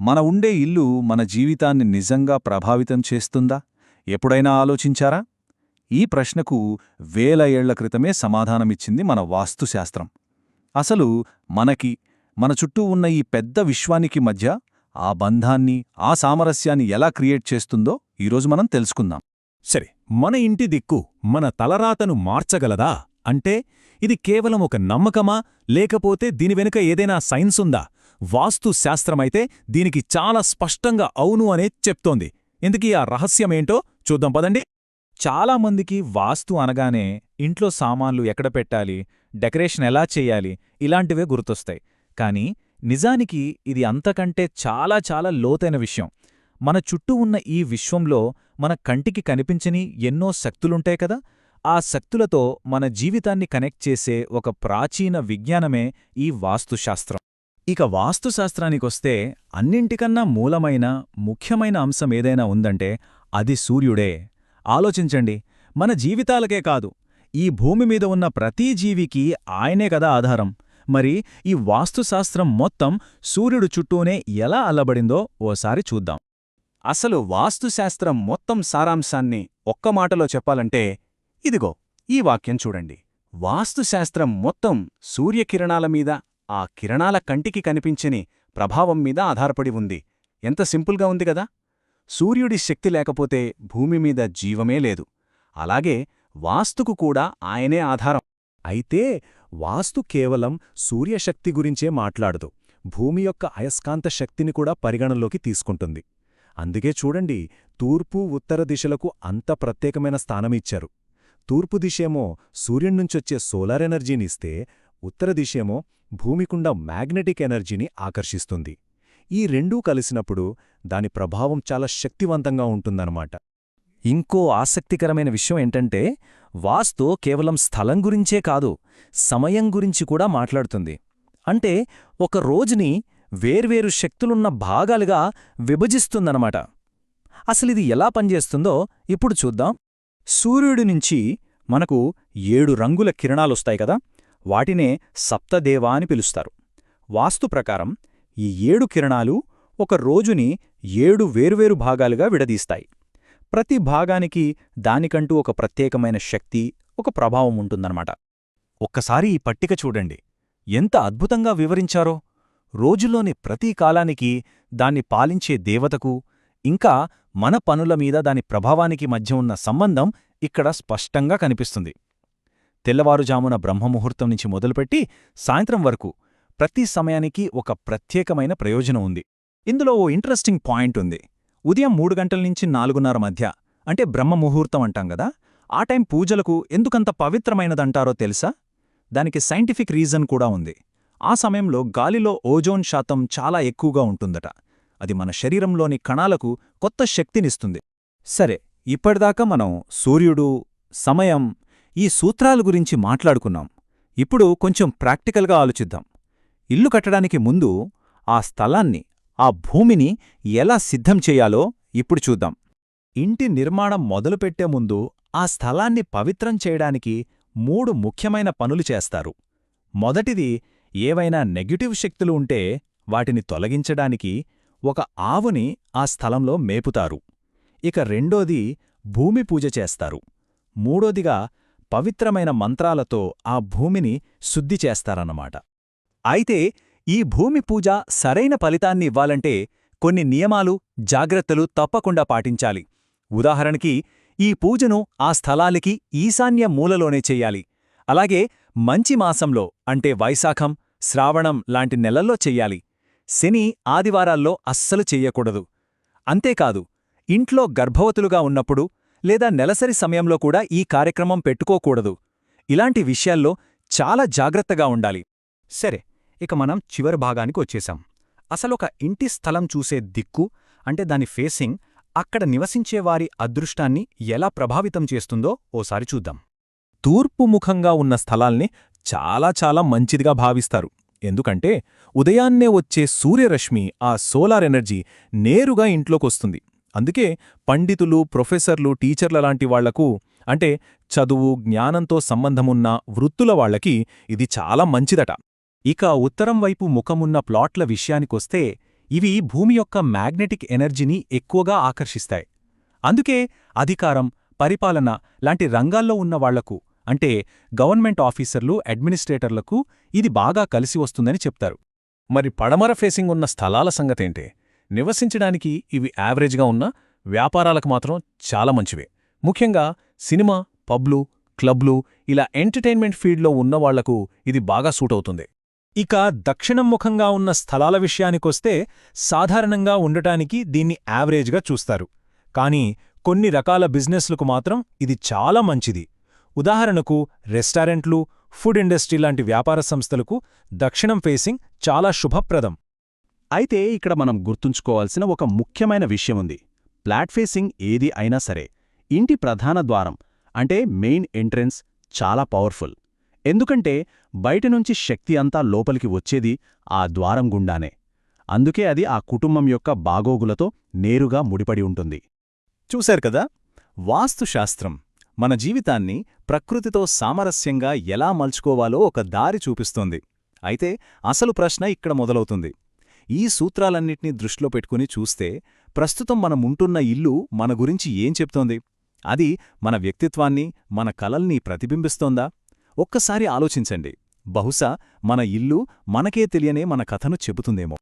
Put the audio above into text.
మన ఉండే ఇల్లు మన జీవితాన్ని నిజంగా ప్రభావితం చేస్తుందా? ఎప్పుడైనా ఆలోచించారా? ఈ ప్రశ్నకు వేల ఏళ్ళ క్రితమే సమాధానమిచ్చింది మన వాస్తుశాస్త్రం. అసలు మనకి మన చుట్టూ ఉన్న ఈ పెద్ద విశ్వానికి మధ్య ఆ బంధాన్ని ఆ సామరస్యాన్ని ఎలా క్రియేట్ చేస్తుందో ఈరోజు మనం తెలుసుకుందాం. సరే మన ఇంటి దిక్కు మన తలరాతను మార్చగలదా? అంటే ఇది కేవలం ఒక నమ్మకమా? లేకపోతే దీని వెనుక ఏదైనా సైన్స్ ఉందా వాస్తు శాస్త్రమైతే దీనికి చాలా స్పష్టంగా అవును అనే చెప్తోంది. ఇందుకీ ఆ రహస్యమేంటో చూద్దాం పదండి. చాలామందికి వాస్తు అనగానే ఇంట్లో సామాన్లు ఎక్కడ పెట్టాలి డెకరేషన్ ఎలా చేయాలి ఇలాంటివే గుర్తొస్తాయి. కానీ నిజానికి ఇది అంతకంటే చాలా చాలా లోతైన విషయం. మన చుట్టూ ఉన్న ఈ విశ్వంలో మన కంటికి కనిపించని ఎన్నో శక్తులుంటాయి కదా? ఆ శక్తులతో మన జీవితాన్ని కనెక్ట్ చేసే ఒక ప్రాచీన విజ్ఞానమే ఈ వాస్తుశాస్త్రం. ఇక వాస్తుశాస్త్రానికొస్తే అన్నింటికన్నా మూలమైన ముఖ్యమైన అంశం ఏదైనా ఉందంటే అది సూర్యుడే. ఆలోచించండి మన జీవితాలకే కాదు ఈ భూమి మీద ఉన్న ప్రతి జీవికి ఆయనే కదా ఆధారం. మరి ఈ వాస్తుశాస్త్రం మొత్తం సూర్యుడు చుట్టూనే ఎలా అల్లబడిందో ఓసారి చూద్దాం. అసలు వాస్తుశాస్త్రం మొత్తం సారాంశాన్ని ఒక్క మాటలో చెప్పాలంటే ఇదిగో ఈ వాక్యం చూడండి. వాస్తుశాస్త్రం మొత్తం సూర్యకిరణాల మీద ఆ కిరణాల కంటికి కనిపించని ప్రభావం మీద ఆధారపడి ఉంది. ఎంత సింపుల్గా ఉంది కదా! సూర్యుడి శక్తి లేకపోతే భూమి మీద జీవమే లేదు. అలాగే వాస్తుకు కూడా ఆయనే ఆధారం. అయితే వాస్తు కేవలం సూర్యశక్తి గురించే మాట్లాడదు. భూమి యొక్క అయస్కాంత శక్తిని కూడా పరిగణలోకి తీసుకుంటుంది. అందుకే చూడండి తూర్పు ఉత్తర దిశలకు అంత ప్రత్యేకమైన స్థానమిచ్చారు. తూర్పు దిశేమో సూర్యుణ్నుంచొచ్చే సోలార్ ఎనర్జీనిస్తే ఉత్తర దిశేమో భూమికుండ మ్యాగ్నెటిక్ ఎనర్జీని ఆకర్షిస్తుంది. ఈ రెండూ కలిసినప్పుడు దాని ప్రభావం చాలా శక్తివంతంగా ఉంటుందన్నమాట. ఇంకో ఆసక్తికరమైన విషయం ఏంటంటే వాస్తు కేవలం స్థలం గురించే కాదు సమయం గురించి కూడా మాట్లాడుతుంది. అంటే ఒక రోజుని వేర్వేరు శక్తులున్న భాగాలుగా విభజిస్తుందన్నమాట. అసలిది ఎలా పనిచేస్తుందో ఇప్పుడు చూద్దాం. సూర్యుడి నుంచి మనకు ఏడు రంగుల కిరణాలొస్తాయి కదా వాటినే సప్తదేవా అని పిలుస్తారు. వాస్తు ప్రకారం ఈ ఏడు కిరణాలు ఒక రోజుని ఏడు వేర్వేరు భాగాలుగా విడదీస్తాయి. ప్రతి భాగానికి దానికంటూ ఒక ప్రత్యేకమైన శక్తి ఒక ప్రభావం ఉంటుందన్నమాట. ఒక్కసారి ఈ పట్టిక చూడండి. ఎంత అద్భుతంగా వివరించారో! రోజులోని ప్రతి కాలానికి దాన్ని పాలించే దేవతకు ఇంకా మన పనుల మీద దాని ప్రభావానికి మధ్య ఉన్న సంబంధం ఇక్కడ స్పష్టంగా కనిపిస్తుంది. తెల్లవారుజామున బ్రహ్మముహూర్తం నుంచి మొదలుపెట్టి సాయంత్రం వరకు ప్రతి సమయానికి ఒక ప్రత్యేకమైన ప్రయోజనం ఉంది. ఇందులో ఓ ఇంట్రెస్టింగ్ పాయింట్ ఉంది. ఉదయం మూడు గంటల నుంచి నాలుగున్నర మధ్య అంటే బ్రహ్మముహూర్తం అంటాం గదా ఆ టైం పూజలకు ఎందుకంత పవిత్రమైనదంటారో తెలుసా? దానికి సైంటిఫిక్ రీజన్ కూడా ఉంది. ఆ సమయంలో గాలిలో ఓజోన్ శాతం చాలా ఎక్కువగా ఉంటుందట. అది మన శరీరంలోని కణాలకు కొత్త శక్తినిస్తుంది. సరే ఇప్పటిదాకా మనం సూర్యుడు సమయం ఈ సూత్రాల గురించి మాట్లాడుకున్నాం. ఇప్పుడు కొంచెం ప్రాక్టికల్గా ఆలోచిద్దాం. ఇల్లు కట్టడానికి ముందు ఆ స్థలాన్ని ఆ భూమిని ఎలా సిద్ధం చేయాలో ఇప్పుడు చూద్దాం. ఇంటి నిర్మాణం మొదలుపెట్టే ముందు ఆ స్థలాన్ని పవిత్రం చేయడానికి మూడు ముఖ్యమైన పనులు చేస్తారు. మొదటిది ఏవైనా నెగటివ్ శక్తులు ఉంటే వాటిని తొలగించడానికి ఒక ఆవుని ఆ స్థలంలో మేపుతారు. ఇక రెండోది భూమి పూజ చేస్తారు. మూడోదిగా పవిత్రమైన మంత్రాలతో ఆ భూమిని శుద్ధి చేస్తారన్నమాట. అయితే ఈ భూమి పూజ సరైన ఫలితాన్ని ఇవ్వాలంటే కొన్ని నియమాలు జాగ్రత్తలు తప్పకుండా పాటించాలి. ఉదాహరణకి ఈ పూజను ఆ స్థలాలకి ఈశాన్య మూలలోనే చెయ్యాలి అలాగే మంచి మాసంలో అంటే వైశాఖం శ్రావణం లాంటి నెలల్లో చెయ్యాలి శని ఆదివారాల్లో అస్సలు చెయ్యకూడదు అంతేకాదు ఇంట్లో గర్భవతులుగా ఉన్నప్పుడు లేదా నెలసరి సమయంలో కూడా ఈ కార్యక్రమం పెట్టుకోకూడదు. ఇలాంటి విషయాల్లో చాలా జాగ్రత్తగా ఉండాలి. సరే ఇక మనం చివరి భాగానికి వచ్చేశాం. అసలొక ఇంటి స్థలం చూసే దిక్కు అంటే దాని ఫేసింగ్ అక్కడ నివసించేవారి అదృష్టాన్ని ఎలా ప్రభావితం చేస్తుందో ఓసారి చూద్దాం. తూర్పు ముఖంగా ఉన్న స్థలాల్ని చాలా చాలా మంచిదిగా భావిస్తారు. ఎందుకంటే ఉదయాన్నే వచ్చే సూర్యరశ్మి ఆ సోలార్ ఎనర్జీ నేరుగా ఇంట్లోకొస్తుంది. అందుకే పండితులు ప్రొఫెసర్లు టీచర్ల లాంటి వాళ్ళకు అంటే చదువు జ్ఞానంతో సంబంధమున్న వృత్తుల వాళ్ళకి ఇది చాలా మంచిదట. ఇక ఉత్తరం వైపు ముఖమున్న ప్లాట్ల విషయానికొస్తే ఇవి భూమి యొక్క మ్యాగ్నెటిక్ ఎనర్జీని ఎక్కువగా ఆకర్షిస్తాయి. అందుకే అధికారం పరిపాలన లాంటి రంగాల్లో ఉన్న వాళ్ళకు అంటే గవర్నమెంట్ ఆఫీసర్లు అడ్మినిస్ట్రేటర్లకు ఇది బాగా కలిసి వస్తుందని చెప్తారు. మరి పడమర ఫేసింగ్ ఉన్న స్థలాల సంగతేంటే? నివసించడానికి ఇవి యావరేజ్గా ఉన్నా వ్యాపారాలకు మాత్రం చాలా మంచివే. ముఖ్యంగా సినిమా పబ్లు క్లబ్లు ఇలా ఎంటర్టైన్మెంట్ ఫీల్డ్లో ఉన్నవాళ్ళకు ఇది బాగా సూట్ అవుతుంది. ఇక దక్షిణం ముఖంగా ఉన్న స్థలాల విషయానికొస్తే సాధారణంగా ఉండటానికి దీన్ని యావరేజ్గా చూస్తారు. కానీ కొన్ని రకాల బిజినెస్లకు మాత్రం ఇది చాలా మంచిది. ఉదాహరణకు రెస్టారెంట్లు ఫుడ్ ఇండస్ట్రీ లాంటి వ్యాపార సంస్థలకు దక్షిణం ఫేసింగ్ చాలా శుభప్రదం. అయితే ఇక్కడ మనం గుర్తుంచుకోవాల్సిన ఒక ముఖ్యమైన విషయముంది ఫ్లాట్ ఫేసింగ్ ఏది అయినా సరే ఇంటి ప్రధాన ద్వారం అంటే మెయిన్ ఎంట్రెన్స్ చాలా పవర్ఫుల్. ఎందుకంటే బయటనుంచి శక్తి అంతా లోపలికి వచ్చేది ఆ ద్వారం గుండానే. అందుకే అది ఆ కుటుంబం యొక్క బాగోగులతో నేరుగా ముడిపడి ఉంటుంది. చూశారు కదా? వాస్తుశాస్త్రం మన జీవితాన్ని ప్రకృతితో సామరస్యంగా ఎలా మలుచుకోవాలో ఒక దారి చూపిస్తోంది. అయితే అసలు ప్రశ్న ఇక్కడ మొదలవుతుంది. ఈ సూత్రాలన్నింటినీ దృష్టిలో పెట్టుకుని చూస్తే ప్రస్తుతం మనముంటున్న ఇల్లు మన గురించి ఏం చెప్తోంది? అది మన వ్యక్తిత్వాన్ని మన కలల్ని ప్రతిబింబిస్తోందా? ఒక్కసారి ఆలోచించండి. బహుశా మన ఇల్లు మనకే తెలియనే మన కథను చెబుతుందేమో.